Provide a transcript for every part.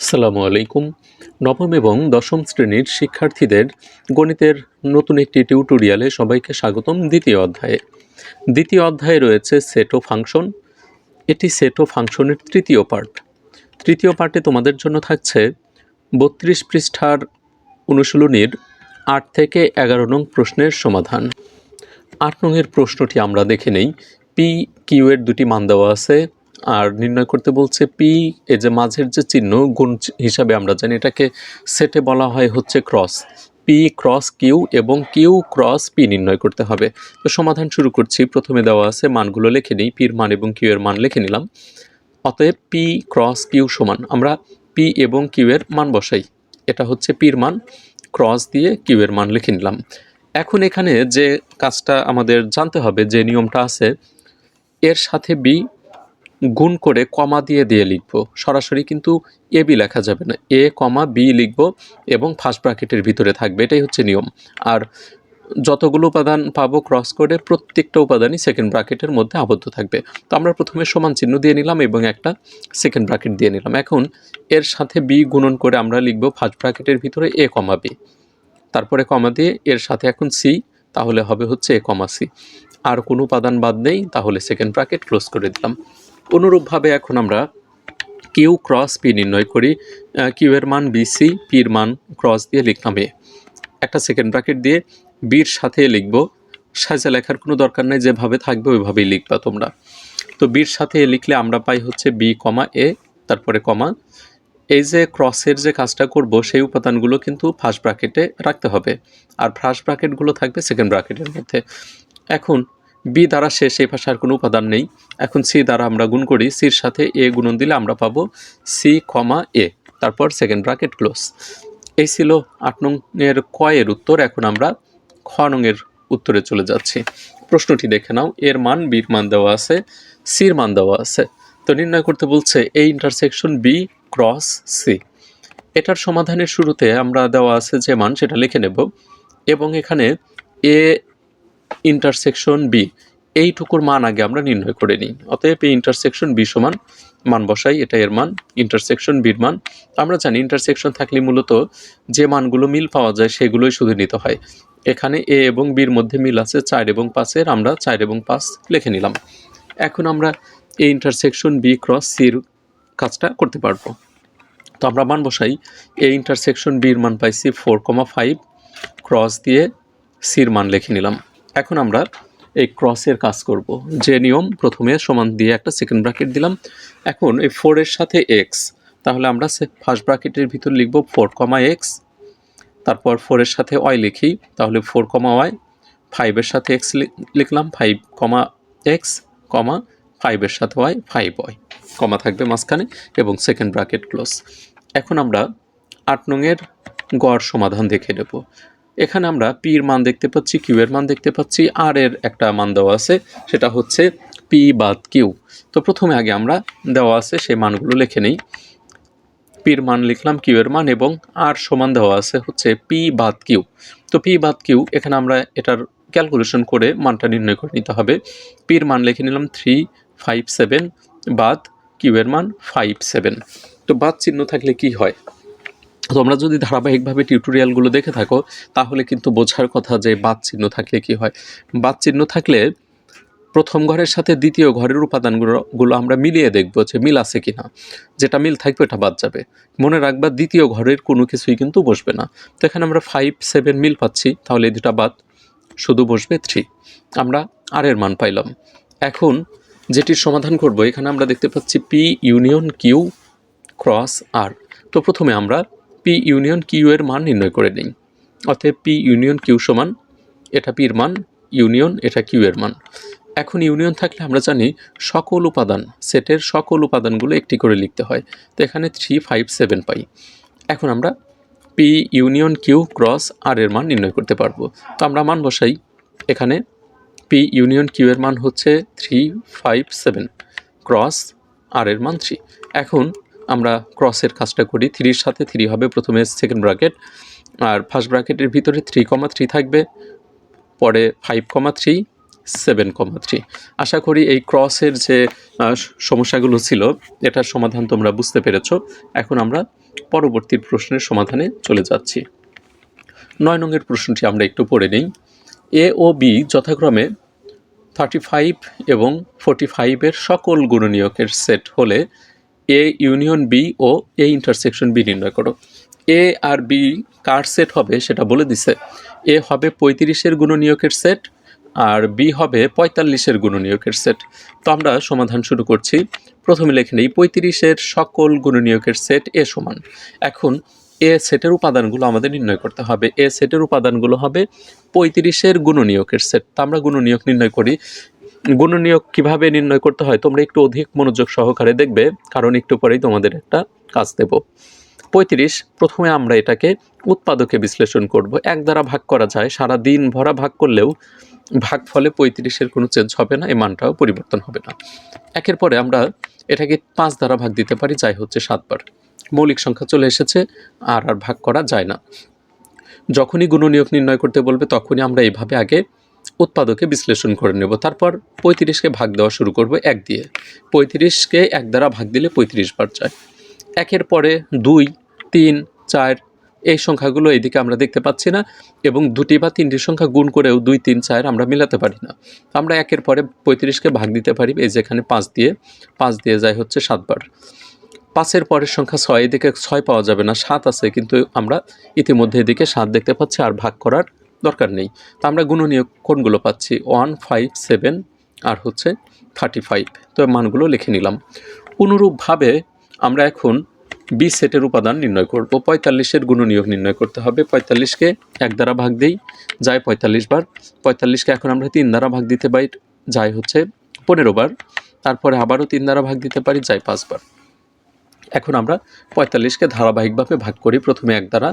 আসসালামু আলাইকুম। নবম এবং দশম শ্রেণির শিক্ষার্থীদের গণিতের নতুন একটি টিউটোরিয়ালে সবাইকে স্বাগতম দ্বিতীয় অধ্যায়ে। দ্বিতীয় অধ্যায়ে রয়েছে সেটো ফাংশন। এটি সেটো ফাংশনের তৃতীয় পার্ট। তৃতীয় পার্টে তোমাদের জন্য থাকছে বত্রিশ পৃষ্ঠার অনুশীলনীর আট থেকে এগারো নং প্রশ্নের সমাধান। আট নংয়ের প্রশ্নটি আমরা দেখে নেই। পি, কিউ এর দুটি মান দেওয়া আছে। আর নির্ণয় করতে বলছে পি, এ যে মাঝের যে চিহ্ন, গুণ হিসাবে আমরা জানি, এটাকে সেটে বলা হয় হচ্ছে ক্রস। পি ক্রস কিউ এবং কিউ ক্রস পি নির্ণয় করতে হবে। তো সমাধান শুরু করছি, প্রথমে দেওয়া আছে মানগুলো লিখে নিই পির মান এবং কিউ এর মান লিখে নিলাম। অতএব পি ক্রস কিউ সমান, আমরা পি এবং কিউ এর মান বসাই। এটা হচ্ছে পির মান, ক্রস দিয়ে কিউ এর মান লিখে নিলাম। এখন এখানে যে কাজটা আমাদের জানতে হবে, যে নিয়মটা আছে, এর সাথে বি গুণ করে কমা দিয়ে দিয়ে লিখব। সরাসরি কিন্তু এ বি লেখা যাবে না। এ কমা বি লিখব এবং ফার্স্ট ব্র্যাকেটের ভিতরে থাকবে। এটাই হচ্ছে নিয়ম। আর যতগুলো উপাদান পাবো ক্রস করে প্রত্যেকটা উপাদানই সেকেন্ড ব্র্যাকেটের মধ্যে আবদ্ধ থাকবে। তো আমরা প্রথমে সমান চিহ্ন দিয়ে নিলাম এবং একটা সেকেন্ড ব্র্যাকেট দিয়ে নিলাম। এখন এর সাথে বি গুণন করে আমরা লিখব ফার্স্ট ব্র্যাকেটের ভিতরে এ কমা বি। তারপরে কমা দিয়ে এর সাথে এখন সি, তাহলে হবে হচ্ছে এ কমা সি। আর কোনো উপাদান বাদ নেই, তাহলে সেকেন্ড ব্র্যাকেট ক্লোজ করে দিলাম। অনুরূপভাবে এখন আমরা কিউ ক্রস পি নির্ণয় করি কিউ এর মান বিসি পির মান ক্রস দিয়ে লিখলাম এ। একটা সেকেন্ড ব্র্যাকেট দিয়ে বির সাথে লিখব। সাজা লেখার কোনো দরকার নেই, যেভাবে থাকবে ওইভাবেই লিখবা তোমরা। তো বির সাথে লিখলে আমরা পাই হচ্ছে বি কমা এ, তারপরে কমা। এই যে ক্রসের যে কাজটা করব, সেই উপাদানগুলো কিন্তু ফার্স্ট ব্র্যাকেটে রাখতে হবে। আর ফার্স্ট ব্র্যাকেটগুলো থাকবে সেকেন্ড ব্র্যাকেটের মধ্যে। এখন বি দ্বারা শেষ এই ভাষার কোনো উপাদান নেই। এখন সি দ্বারা আমরা গুণ করি, সির সাথে এ গুণন দিলে আমরা পাবো সি কমা এ। তারপর সেকেন্ড ব্র্যাকেট ক্লোজ এই ছিল আট নং এর কয়ের উত্তর। এখন আমরা খ নং এর উত্তরে চলে যাচ্ছি। প্রশ্নটি দেখে নাও। এর মান বির মান দেওয়া আছে, সির মান দেওয়া আছে। তো নির্ণয় করতে বলছে এই ইন্টারসেকশন বি ক্রস সি এটার সমাধানের শুরুতে আমরা দেওয়া আছে যে মান, সেটা লিখে নেব। এবং এখানে এ ইন্টারসেকশন বি এইটুকুর মান আগে আমরা নির্ণয় করে নিই। অতএব এই ইন্টারসেকশন বি সমান মান বসাই এটা এর মান। ইন্টারসেকশন বির মান, আমরা জানি ইন্টারসেকশন থাকলে মূলত যে মানগুলো মিল পাওয়া যায় সেগুলোই শুধু নিতে হয়। এখানে এ এবং বির মধ্যে মিল আছে, চার এবং পাঁচের আমরা চার এবং পাঁচ লিখে নিলাম। এখন আমরা এই ইন্টারসেকশন বি ক্রস সির কাজটা করতে পারব। তো আমরা মান বসাই, এই ইন্টারসেকশন বির মান পাইছি ফোর কমা ফাইভ ক্রস দিয়ে সির মান লিখে নিলাম। এখন আমরা এই ক্রসের কাজ করব। যে নিয়ম প্রথমে সমান দিয়ে একটা সেকেন্ড ব্র্যাকেট দিলাম। এখন এই ফোরের সাথে এক্স তাহলে আমরা ফার্স্ট ব্র্যাকেটের ভিতর লিখব ফোর কমা এক্স তারপর ফোরের সাথে ওয়াই লিখি, তাহলে ফোর কমা ওয়াই ফাইভের সাথে এক্স লিখলাম ফাইভ কমা এক্স কমা ফাইভের সাথে ওয়াই ফাইভ ওয়াই কমা থাকবে মাঝখানে, এবং সেকেন্ড ব্র্যাকেট ক্লোজ এখন আমরা আট নংয়ের গড় সমাধান দেখে নেব। এখানে আমরা পির মান দেখতে পাচ্ছি কিউ এর মান দেখতে পাচ্ছি আর এর একটা মান দেওয়া আছে, সেটা হচ্ছে পি বাদ কিউ। তো প্রথমে আগে আমরা দেওয়া আছে সেই মানগুলো লিখে নেই। পির মান লিখলাম কিউ এর মান, এবং আর সমান দেওয়া আছে হচ্ছে পি বাদ কিউ। তো পি বাদ কিউ, এখানে আমরা এটার ক্যালকুলেশন করে মানটা নির্ণয় করে নিতে হবে। পির মান লিখে নিলাম থ্রি, ফাইভ, সেভেন, বাদ কিউ এর মান, ফাইভ, সেভেন। তো বাদ চিহ্ন থাকলে কি হয়? তোমরা যদি ধারাবাহিকভাবে টিউটোরিয়ালগুলো দেখে থাকো, তাহলে কিন্তু বোঝার কথা যে বাদ চিহ্ন থাকলে কি হয়? বাদ চিহ্ন থাকলে প্রথম ঘরের সাথে দ্বিতীয় ঘরের উপাদানগুলো, গুলো আমরা মিলিয়ে দেখব যে মিল আছে কিনা। যেটা মিল থাকবে এটা বাদ যাবে। মনে রাখবা দ্বিতীয় ঘরের কোনো কিছুই কিন্তু বসবে না। তো এখানে আমরা ফাইভ সেভেন মিল পাচ্ছি, তাহলে এই দুটা বাদ, শুধু বসবে থ্রি আমরা আর এর মান পাইলাম। এখন যেটির সমাধান করব, এখানে আমরা দেখতে পাচ্ছি P union Q cross R তো প্রথমে আমরা পি ইউনিয়ন কিউ এর মান নির্ণয় করে নিই। অতএব পি ইউনিয়ন কিউ সমান, এটা পির মান, ইউনিয়ন এটা কিউ এর মান। এখন ইউনিয়ন থাকলে আমরা জানি সকল উপাদান, সেটের সকল উপাদানগুলো একটি করে লিখতে হয়। তো এখানে থ্রি ফাইভ সেভেন পাই। এখন আমরা P union Q cross R এর মান নির্ণয় করতে পারব। তো আমরা মান বসাই। এখানে পি ইউনিয়ন কিউ এর মান হচ্ছে three five seven cross R এর মান থ্রি এখন আমরা ক্রসের কাজটা করি। থ্রির সাথে থ্রি হবে। প্রথমে সেকেন্ড ব্র্যাকেট আর ফার্স্ট ব্র্যাকেটের ভিতরে থ্রি কমা থ্রি থাকবে। পরে five comma three seven comma three আশা করি এই ক্রসের যে সমস্যাগুলো ছিল, এটার সমাধান তোমরা বুঝতে পেরেছ। এখন আমরা পরবর্তী প্রশ্নের সমাধানে চলে যাচ্ছি। নয় নংয়ের প্রশ্নটি আমরা একটু পড়ে নিই। এ ও বি যথাক্রমে থার্টি ফাইভ এবং ফোর্টি ফাইভের সকল গুণনীয়কের সেট হলে এ ইউনিয়ন বি ও এ ইন্টারসেকশন বি নির্ণয় করো। এ আর বি কার সেট হবে সেটা বলে দিছে। এ হবে পঁয়ত্রিশের গুণনীয়কের সেট আর বি হবে পঁয়তাল্লিশের গুণনীয়কের সেট তো আমরা সমাধান শুরু করছি। প্রথমে লিখে নেই, পঁয়ত্রিশের সকল গুণনীয়কের সেট এ সমান। এখন এ সেটের উপাদানগুলো আমাদের নির্ণয় করতে হবে। এ সেটের উপাদানগুলো হবে পঁয়ত্রিশের গুণনীয়কের সেট তা আমরা গুণনীয়ক নির্ণয় করি গুণনীয়ক কীভাবে নির্ণয় করতে হয়, তোমরা একটু অধিক মনোযোগ সহকারে দেখবে, কারণ একটু পরেই তোমাদের একটা কাজ দেব। পঁয়ত্রিশ, প্রথমে আমরা এটাকে উৎপাদকে বিশ্লেষণ করব। এক দ্বারা ভাগ করা যায়, সারা দিন ভরা ভাগ করলেও ভাগ ফলে পঁয়ত্রিশের কোনো চেঞ্জ হবে না, এই মানটাও পরিবর্তন হবে না। একের পরে আমরা এটাকে পাঁচ দ্বারা ভাগ দিতে পারি, যাই হচ্ছে সাতবার। মৌলিক সংখ্যা চলে এসেছে, আর আর ভাগ করা যায় না। যখনই গুণনীয়ক নির্ণয় করতে বলবে, তখনই আমরা এইভাবে আগে উৎপাদকে বিশ্লেষণ করে নেব। তারপর পঁয়ত্রিশকে ভাগ দেওয়া শুরু করব এক দিয়ে। পঁয়ত্রিশকে এক দ্বারা ভাগ দিলে পঁয়ত্রিশ বার যায় একের পরে দুই, তিন, চার, এই সংখ্যাগুলো এইদিকে আমরা দেখতে পাচ্ছি না এবং দুটি বা তিনটি সংখ্যা গুণ করেও দুই, তিন, চার আমরা মিলাতে পারি না। আমরা একের পরে পঁয়ত্রিশকে ভাগ দিতে পারি এই যেখানে পাঁচ দিয়ে। পাঁচ দিয়ে যায় হচ্ছে সাতবার পাঁচের পরের সংখ্যা ছয়, এদিকে ছয় পাওয়া যাবে না, সাত আছে, কিন্তু আমরা ইতিমধ্যে এদিকে সাত দেখতে পাচ্ছি আর ভাগ করার দরকার নেই। তা আমরা গুণনীয় কোনগুলো পাচ্ছি ওয়ান ফাইভ সেভেন আর হচ্ছে থার্টি ফাইভ। তো মানগুলো লিখে নিলাম। অনুরূপভাবে আমরা এখন বি সেটের উপাদান নির্ণয় করব। পঁয়তাল্লিশের গুণনীয়ক নির্ণয় করতে হবে। পঁয়তাল্লিশকে এক দ্বারা ভাগ দিই, যায় পঁয়তাল্লিশ বার। পঁয়তাল্লিশকে এখন আমরা তিন দ্বারা ভাগ দিতে পারি, যায় হচ্ছে পনেরো বার। তারপরে আবারও তিন দ্বারা ভাগ দিতে পারি, যায় পাঁচবার এখন আমরা পঁয়তাল্লিশকে ধারাবাহিকভাবে ভাগ করি। প্রথমে এক দ্বারা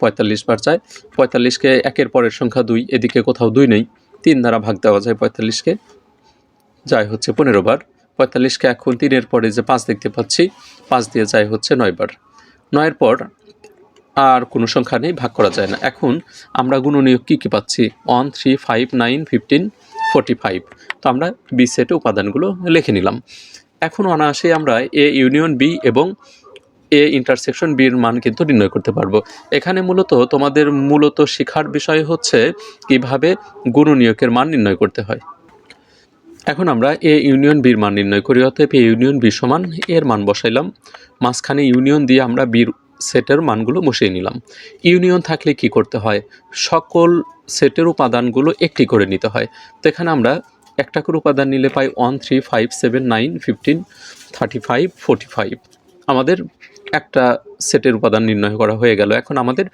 পঁয়তাল্লিশ বার যায় পঁয়তাল্লিশকে একের পরের সংখ্যা দুই, এদিকে কোথাও দুই নেই। তিন দ্বারা ভাগ দেওয়া যায় পঁয়তাল্লিশকে। যায় হচ্ছে পনেরো বার। পঁয়তাল্লিশকে এখন তিনের পরে যে পাঁচ দেখতে পাচ্ছি, পাঁচ দিয়ে যায় হচ্ছে নয় বার। নয়ের পর আর কোনো সংখ্যা নেই, ভাগ করা যায় না। এখন আমরা গুণনীয়ক কী কী পাচ্ছি? One, three, five, nine, fifteen, forty five. তো আমরা বি সেটে উপাদানগুলো লিখে নিলাম। এখন অনায়াসে আমরা এ, ইউনিয়ন বি এবং এ ইন্টারসেকশন বির মান কিন্তু নির্ণয় করতে পারব। এখানে মূলত তোমাদের মূলত শেখার বিষয় হচ্ছে কীভাবে গুণনীয়কের মান নির্ণয় করতে হয়। এখন আমরা এ ইউনিয়ন বির মান নির্ণয় করি, অতএব এ ইউনিয়ন বি সমান এর মান বসাইলাম। মাঝখানে ইউনিয়ন দিয়ে আমরা বির সেটের মানগুলো বসিয়ে নিলাম। ইউনিয়ন থাকলে কি করতে হয়? সকল সেটের উপাদানগুলো একটি করে নিতে হয়। তো এখানে আমরা একটা করে উপাদান নিলে পাই one three five seven nine fifteen thirty five forty five আমাদের একটা সেটের উপাদান নির্ণয় করা হয়ে গেল। এখন আমাদের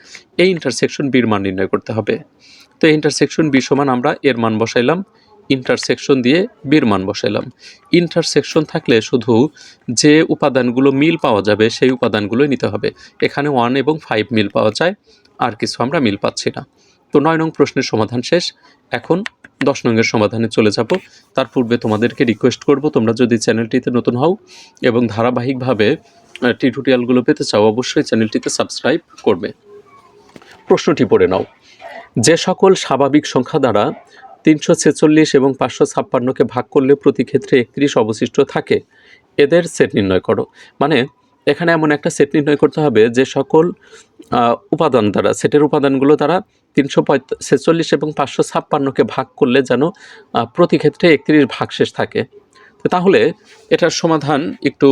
এই ইন্টারসেকশন বির মান নির্ণয় করতে হবে। তো ইন্টারসেকশন বি সমান আমরা এর মান বসাইলাম ইন্টারসেকশন দিয়ে বির মান বসাইলাম। ইন্টারসেকশন থাকলে শুধু যে উপাদানগুলো মিল পাওয়া যাবে সেই উপাদানগুলোই নিতে হবে। এখানে ওয়ান এবং ফাইভ মিল পাওয়া যায়, আর কিছু আমরা মিল পাচ্ছি না। তো নয় নং প্রশ্নের সমাধান শেষ। এখন দশ নংয়ের সমাধানে চলে যাব। তার পূর্বে তোমাদেরকে রিকোয়েস্ট করব, তোমরা যদি চ্যানেলটিতে নতুন হও এবং ধারাবাহিকভাবে টিউটোরিয়ালগুলো পেতে চাও, অবশ্যই চ্যানেলটিতে সাবস্ক্রাইব করবে। প্রশ্নটি পড়ে নাও। যে সকল স্বাভাবিক সংখ্যা দ্বারা তিনশো ছেচল্লিশ এবং পাঁচশো ছাপ্পান্নকে ভাগ করলে প্রতি ক্ষেত্রে একত্রিশ অবশিষ্ট থাকে, এদের সেট নির্ণয় করো। মানে এখানে এমন একটা সেট নির্ণয় করতে হবে যে সকল উপাদান দ্বারা। সেটের উপাদানগুলো দ্বারা তিনশো ছেচল্লিশ এবং পাঁচশো ছাপ্পান্নকে ভাগ করলে যেন প্রতি ক্ষেত্রে একত্রিশ ভাগশেষ থাকে। তাহলে এটার সমাধান একটু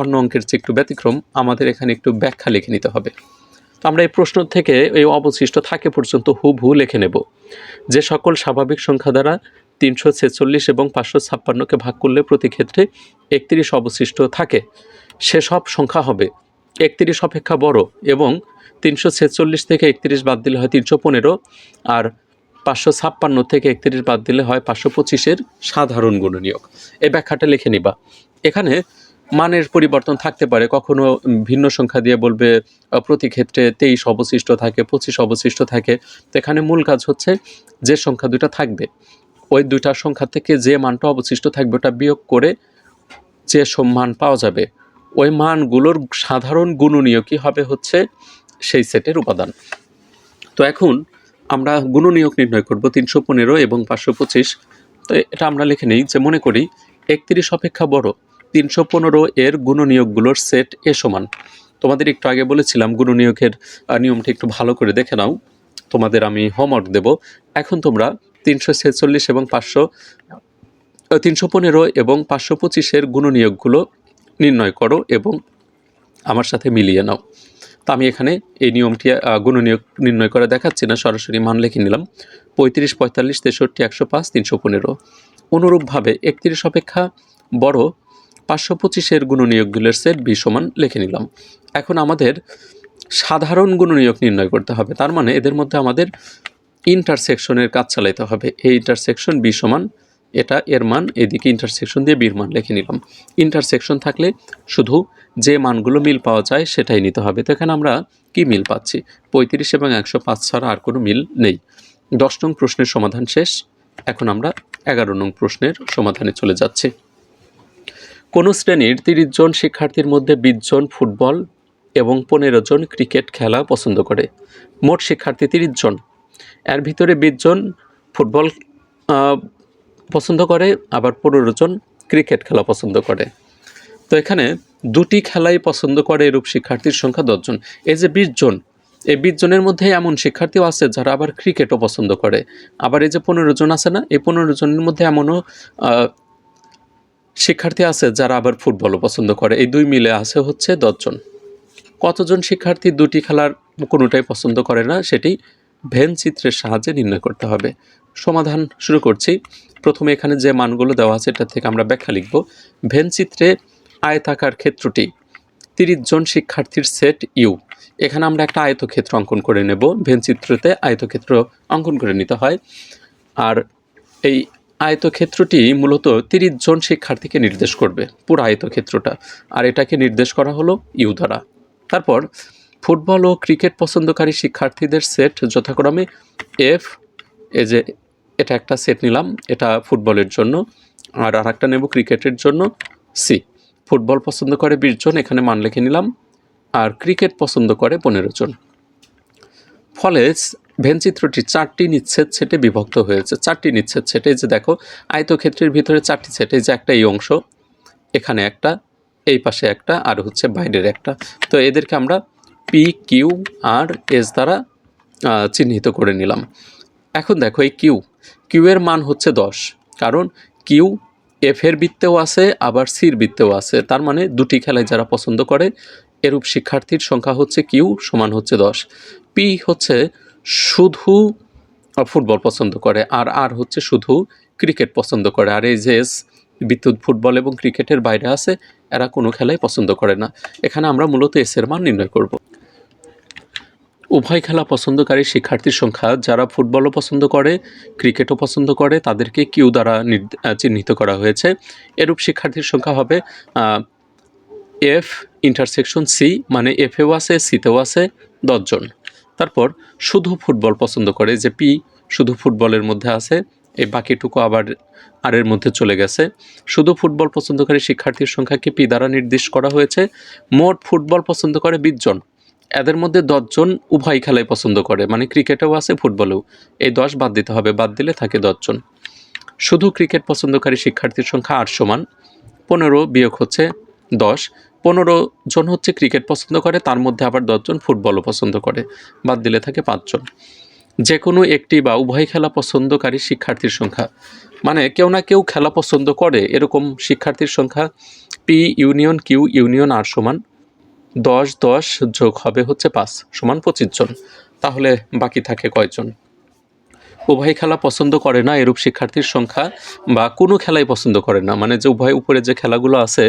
অন্য অঙ্কের চেয়ে একটু ব্যতিক্রম। আমাদের এখানে একটু ব্যাখ্যা লিখে নিতে হবে। তো আমরা এই প্রশ্ন থেকে এই অবশিষ্ট থাকে পর্যন্ত হুবহু লিখে নেব। যে সকল স্বাভাবিক সংখ্যা দ্বারা তিনশো ছেচল্লিশ এবং পাঁচশো ছাপ্পান্নকে ভাগ করলে প্রতি ক্ষেত্রে একত্রিশ অবশিষ্ট থাকে। সেসব সংখ্যা হবে। একত্রিশ অপেক্ষা বড় এবং তিনশো ছেচল্লিশ থেকে একত্রিশ বাদ দিলে হয় তিনশো পনেরো আর পাঁচশো ছাপ্পান্ন থেকে একত্রিশ বাদ দিলে হয় পাঁচশো পঁচিশের সাধারণ গুণনীয়ক। এই ব্যাখ্যাটা লিখে নিবা। এখানে মানের পরিবর্তন থাকতে পারে, কখনো ভিন্ন সংখ্যা দিয়ে বলবে প্রতি ক্ষেত্রে তেইশ অবশিষ্ট থাকে, পঁচিশ অবশিষ্ট থাকে। তো এখানে মূল কাজ হচ্ছে যে সংখ্যা দুটা থাকবে, ওই দুইটা সংখ্যা থেকে যে মানটা অবশিষ্ট থাকবে ওটা বিয়োগ করে যে সম্মান পাওয়া যাবে, ওই মানগুলোর সাধারণ গুণনীয়কই হবে হচ্ছে সেই সেটের উপাদান। তো এখন আমরা গুণনীয়ক নির্ণয় করব তিনশো পনেরো এবং পাঁচশো পঁচিশ। তো এটা আমরা লিখে নিই, যে মনে করি একত্রিশ অপেক্ষা বড়, তিনশো পনেরো এর গুণনীয়কগুলোর সেট এ সমান। তোমাদের একটু আগে বলেছিলাম গুণনীয়কের নিয়মটি একটু ভালো করে দেখে নাও। তোমাদের আমি হোমওয়ার্ক দেব। এখন তোমরা তিনশো ছেচল্লিশ এবং পাঁচশো তিনশো পনেরো এবং পাঁচশো পঁচিশের গুণনীয়কগুলো নির্ণয় করো এবং আমার সাথে মিলিয়ে নাও। তো আমি এখানে এই নিয়মটি আহ, গুণনীয়ক নির্ণয় করে দেখাচ্ছি না সরাসরি মান লিখে নিলাম। পঁয়ত্রিশ পঁয়তাল্লিশ তেষট্টি একশো পাঁচ তিনশো পনেরো। অনুরূপভাবে একত্রিশ অপেক্ষা বড় পাঁচশো পঁচিশের গুণনীয়কগুলোর সেট বি সমান লিখে নিলাম। এখন আমাদের সাধারণ গুণনীয়ক নির্ণয় করতে হবে। তার মানে এদের মধ্যে আমাদের ইন্টারসেকশনের কাজ চালাইতে হবে। এই ইন্টারসেকশন বি সমান এটা এর মান এদিকে ইন্টারসেকশন দিয়ে বির মান লিখে নিলাম। ইন্টারসেকশন থাকলে শুধু যে মানগুলো মিল পাওয়া যায় সেটাই নিতে হবে। তো এখানে আমরা কি মিল পাচ্ছি? পঁয়ত্রিশ এবং একশো পাঁচ ছাড়া আর কোনো মিল নেই। দশ নং প্রশ্নের সমাধান শেষ। এখন আমরা এগারো নং প্রশ্নের সমাধানে চলে যাচ্ছি। কোনো শ্রেণির তিরিশ জন শিক্ষার্থীর মধ্যে বিশ জন ফুটবল এবং পনেরো জন ক্রিকেট খেলা পছন্দ করে? মোট শিক্ষার্থী তিরিশ জন। এর ভিতরে বিশ জন ফুটবল পছন্দ করে, আবার পনেরো জন ক্রিকেট খেলা পছন্দ করে। তো এখানে দুটি খেলাই পছন্দ করে এরূপ শিক্ষার্থীর সংখ্যা দশজন। এই যে বিশ জন, এই বিশ জনের মধ্যে এমন শিক্ষার্থীও আছে যারা আবার ক্রিকেটও পছন্দ করে। আবার এই যে পনেরো জন আছে না, এই পনেরো জনের মধ্যে এমনও শিক্ষার্থী আছে যারা আবার ফুটবলও পছন্দ করে। এই দুই মিলে আছে হচ্ছে দশজন। কতজন শিক্ষার্থী দুটি খেলার কোনোটাই পছন্দ করে না, সেটি ভেন চিত্রের সাহায্যে নির্ণয় করতে হবে। সমাধান শুরু করছি। প্রথমে এখানে যে মানগুলো দেওয়া আছে এটা থেকে আমরা ব্যাখ্যা লিখব। ভেন চিত্রে আয়তাকার ক্ষেত্রটি। তিরিশ জন শিক্ষার্থীর সেট ইউ। এখানে আমরা একটা আয়তক্ষেত্র অঙ্কন করে নেব। ভেন চিত্রতে আয়তক্ষেত্র অঙ্কন করে নিতে হয়। আর এই আয়তক্ষেত্রটি মূলত তিরিশ জন শিক্ষার্থীকে নির্দেশ করবে, পুরো আয়তক্ষেত্রটা। আর এটাকে নির্দেশ করা হলো ইউ দ্বারা। তারপর, ফুটবল ও ক্রিকেট পছন্দকারী শিক্ষার্থীদের সেট যথাক্রমে এফ এ যে এটা একটা সেট নিলাম, এটা ফুটবলের জন্য। আর আর একটা নেব ক্রিকেটের জন্য সি ফুটবল পছন্দ করে বিশ জন, এখানে মান লিখে নিলাম। আর ক্রিকেট পছন্দ করে পনেরো জন। ফলে ভেনচিত্রটি চারটি নিচ্ছেদ সেটে বিভক্ত হয়েছে। চারটি নিচ্ছেদ সেটে যে দেখো, আয়তক্ষেত্রের ভিতরে চারটি সেট যে একটা এই অংশ, এখানে একটা, এই পাশে একটা, আর হচ্ছে বাইরের একটা। তো এদেরকে আমরা পি কিউ আর এস দ্বারা চিহ্নিত করে নিলাম। এখন দেখো এই কিউ কিউ এর মান হচ্ছে দশ। কারণ কিউ এফ এর বৃত্তেও আছে, আবার সির বৃত্তেও আছে। তার মানে দুটি খেলায় যারা পছন্দ করে, এরূপ শিক্ষার্থীর সংখ্যা হচ্ছে কিউ সমান হচ্ছে দশ। পি হচ্ছে শুধু ফুটবল পছন্দ করে, আর আর হচ্ছে শুধু ক্রিকেট পছন্দ করে। আর এই যে এস বিদ্যুৎ, ফুটবল এবং ক্রিকেটের বাইরে আছে, এরা কোনো খেলাই পছন্দ করে না। এখানে আমরা মূলত এসের মান নির্ণয় করব। উভয় খেলা পছন্দকারী শিক্ষার্থীর সংখ্যা, যারা ফুটবলও পছন্দ করে, ক্রিকেটও পছন্দ করে, তাদেরকে কিউ দ্বারা চিহ্নিত করা হয়েছে। এরূপ শিক্ষার্থীর সংখ্যা হবে এফ ইন্টারসেকশন সি মানে এফেও আছে সিতেও আছে দশজন তারপর শুধু ফুটবল পছন্দ করে, যে পি শুধু ফুটবলের মধ্যে আছে, এই বাকিটুকু আবার আর এর মধ্যে চলে গেছে। শুধু ফুটবল পছন্দকারী শিক্ষার্থীর সংখ্যাকে পি দ্বারা নির্দেশ করা হয়েছে, মোট ফুটবল পছন্দ করে বিশ জন। এদের মধ্যে দশজন উভয় খেলাই পছন্দ করে মানে ক্রিকেটেও আছে, ফুটবলেও। এই দশ বাদ দিতে হবে, বাদ দিলে থাকে দশজন। শুধু ক্রিকেট পছন্দকারী শিক্ষার্থীর সংখ্যা আট সমান পনেরো বিয়োগ হচ্ছে দশ। পনেরো জন হচ্ছে ক্রিকেট পছন্দ করে, তার মধ্যে আবার দশজন ফুটবলও পছন্দ করে। বাদ দিলে থাকে পাঁচজন। যে কোনো একটি বা উভয় খেলা পছন্দকারী শিক্ষার্থীর সংখ্যা। মানে কেউ না কেউ খেলা পছন্দ করে, এরকম শিক্ষার্থীর সংখ্যা P union Q union R সমান। দশ দশ যোগ হবে হচ্ছে পাঁচ সমান পঁচিশ জন। তাহলে বাকি থাকে কয়জন? উভয় খেলা পছন্দ করে না এরূপ শিক্ষার্থীর সংখ্যা বা কোনো খেলাই পছন্দ করে না? মানে যে উভয় উপরে যে খেলাগুলো আছে,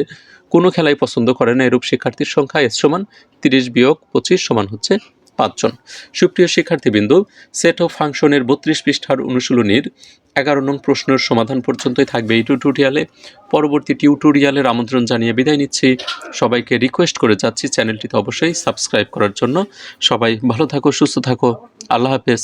কোনো খেলাই পছন্দ করে না এরূপ শিক্ষার্থীর সংখ্যা এস সমান তিরিশ বিয়োগ পঁচিশ সমান হচ্ছে পাঁচজন। সুপ্রিয় শিক্ষার্থীবৃন্দ সেট অফ ফাংশনের বত্রিশ পৃষ্ঠার অনুশীলনীর এগারো নং প্রশ্নের সমাধান পর্যন্তই থাকবে এই টিউটোরিয়ালে পরবর্তী টিউটোরিয়ালের আমন্ত্রণ জানিয়ে বিদায় নিচ্ছি। সবাইকে রিকোয়েস্ট করে যাচ্ছি চ্যানেলটিতে অবশ্যই সাবস্ক্রাইব করার জন্য। সবাই ভালো থাকো, সুস্থ থাকো। আল্লাহ হাফেজ।